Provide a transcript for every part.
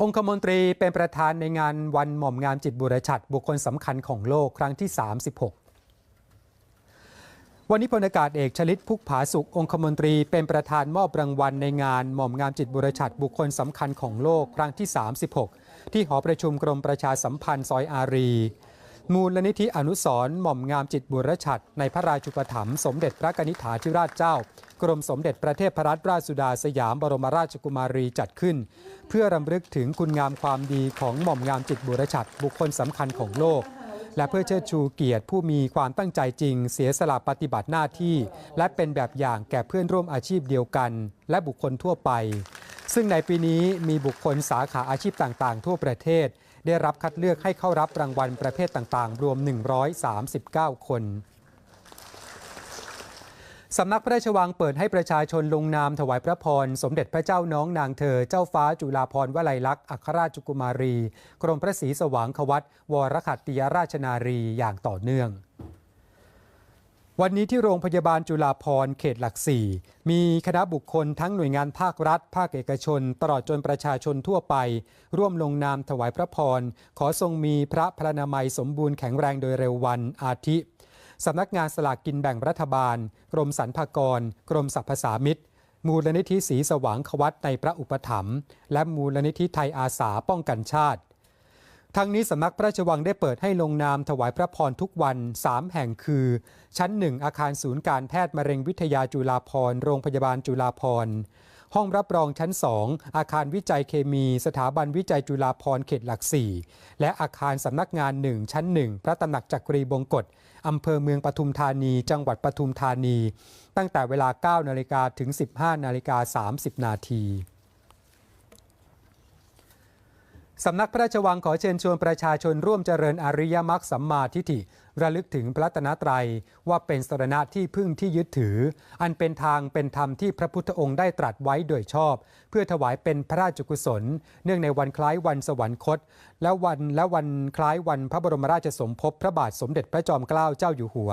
องคมนตรีเป็นประธานในงานวันหม่อมงามจิตบุรชัดบุคคลสำคัญของโลกครั้งที่ 36 วันนี้พลอากาศเอกชลิตพุกผาสุของคมนตรีเป็นประธานมอบรางวัลในงานหม่อมงามจิตบุรชัดบุคคลสำคัญของโลกครั้งที่ 36 ที่หอประชุมกรมประชาสัมพันธ์ซอยอารี มูลนิธิอนุสรหม่อมงามจิตบุรชัดในพระราชุปถัมภ์สมเด็จพระกนิษฐาธิราชเจ้า กรมสมเด็จพระเทพรัตนราชสุดาสยามบรมราชกุมารีจัดขึ้น เพื่อรำลึกถึงคุณงามความดีของหม่อมงามจิตบุรชัดบุคคลสำคัญของโลก และเพื่อเชิดชูเกียรติผู้มีความตั้งใจจริง เสียสละปฏิบัติหน้าที่ และเป็นแบบอย่างแก่เพื่อนร่วมอาชีพเดียวกัน และบุคคลทั่วไป ซึ่งในปีนี้มีบุคคลสาขาอาชีพต่างๆ ทั่วประเทศ ได้รับคัดเลือกให้เข้ารับรางวัลประเภทต่างๆ รวม 139 คน สำนักพระราชวังเปิดให้ประชาชนลงนามถวายพระพร สมเด็จพระเจ้าน้องนางเธอ เจ้าฟ้าจุฬาภรณ์วลัยลักษณ์อัครราชกุมารี กรมพระศรีสว่างควัตวรขัตติยราชนารีอย่างต่อเนื่อง วันนี้ที่โรงพยาบาลจุฬาภรณ์เขตหลักสี่มีคณะบุคคลทั้งหน่วยงานภาครัฐ ภาคเอกชน ตลอดจนประชาชนทั่วไป ร่วมลงนามถวายพระพร ขอทรงมีพระพลานามัยสมบูรณ์แข็งแรงโดยเร็ววันอาทิ สำนักงานสลากกินแบ่งรัฐบาล กรมสรรพากร กรมสรรพสามิตร มูลนิธิสีสว่างควัตในพระอุปถัมภ์และมูลนิธิไทยอาสาป้องกันชาติ ทั้งนี้สำนักพระราชวังได้เปิดให้ลงนามถวายพระพรทุกวัน 3 แห่งคือ ชั้น 1 อาคารศูนย์การแพทย์มะเร็งวิทยาจุฬาภรณ์โรงพยาบาลจุฬาภรณ์ ห้องรับรองชั้น 2 อาคารวิจัยเคมี สถาบันวิจัยจุฬาภรณ์เขตหลัก 4 และอาคารสำนักงาน 1 ชั้น 1 พระตำหนักจักรีบงกฎอำเภอเมืองปทุมธานี จังหวัดปทุมธานี ตั้งแต่เวลา 9 นาฬิกาถึง 15 นาฬิกา 30 นาที สำนักพระราชวังขอเชิญชวนประชาชนร่วมเจริญอริยมรรคสัมมาทิฏฐิ ระลึกถึงพระตนตรัย ว่าเป็นสรณะที่พึ่งที่ยึดถือ อันเป็นทางเป็นธรรมที่พระพุทธองค์ได้ตรัสไว้โดยชอบ เพื่อถวายเป็นพระราชกุศล เนื่องในวันคล้ายวันสวรรคต และวันและวันคล้ายวันพระบรมราชสมภพพระบาทสมเด็จพระจอมเกล้าเจ้าอยู่หัว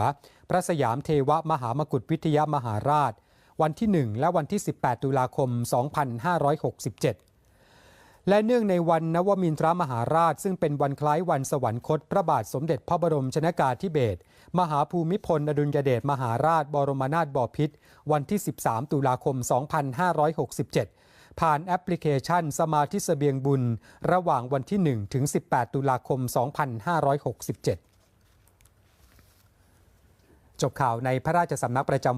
พระสยามเทวมหามกุฏวิทยามหาราช วันที่ 1 และวันที่ 18 ตุลาคม 2567 และเนื่องในวันนวมินทรมหาราช ซึ่งเป็นวันคล้ายวันสวรรคต พระบาทสมเด็จพระบรมชนากาธิเบศรมหาภูมิพลอดุลยเดชมหาราช บรมนาถบพิตรวันที่ 13 ตุลาคม 2567 ผ่านแอปพลิเคชันสมาธิเสบียงบุญ ระหว่างวันที่ 1 ถึง 18 ตุลาคม 2567 จบข่าวในพระราชสำนักประจำ